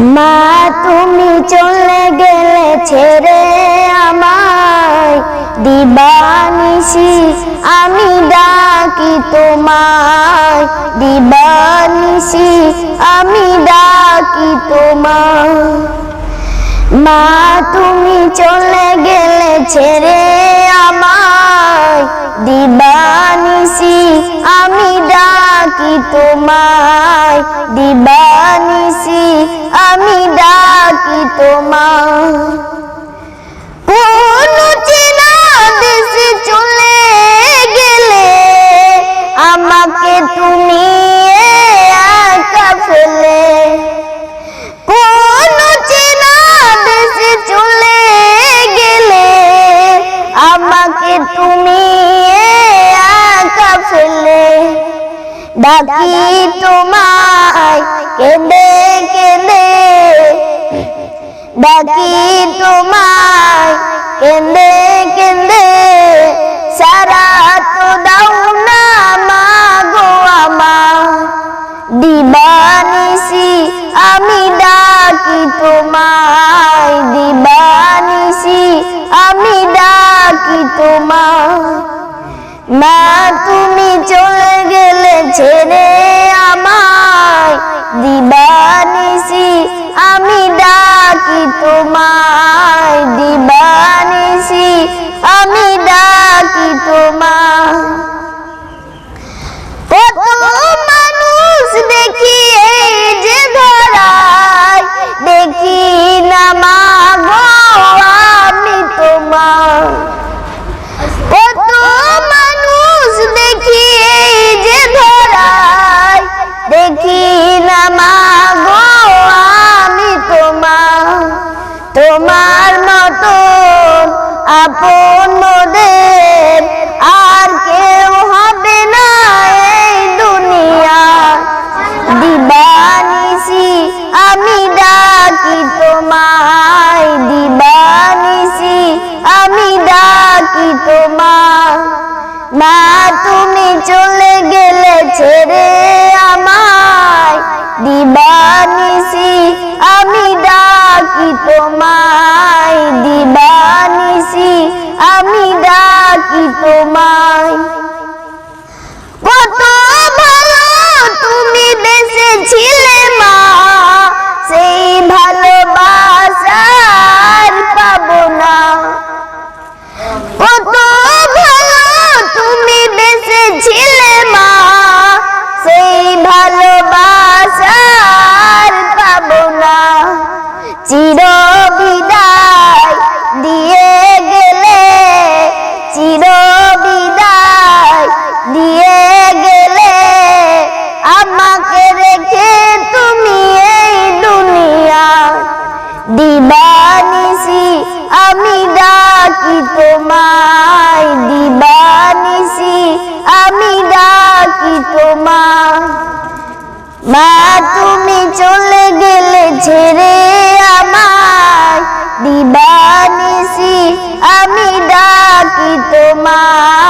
মা, তুমি চলে গেলে ছেড়ে আমায় দিবানিসি আমি ডাকি তোমায় দিবানিসি আমি ডাকি তোমায়। মা, তুমি চলে গেলে ছেড়ে আমায় দিবানিসি আমি ডাকি তোমায় দিবানিসি চেনা দেশে চলে গেলে আমাকে তুমি চেনা গেলে আমাকে তুমি তোমায় কেঁদে কেঁদে ডাকি তোমায় কেঁদে কেঁদে সারা তো দাও না মা গো আমার। দিবানিসি আমি ডাকি তোমায় দিবানিসি আমি ডাকি তোমায়। মা, তুমি চলে গেলে ছেড়ে আমায় দিবানিসি গেলে ছেড়ে আমায় দিবানিসি আমি ডাকি তোমায়।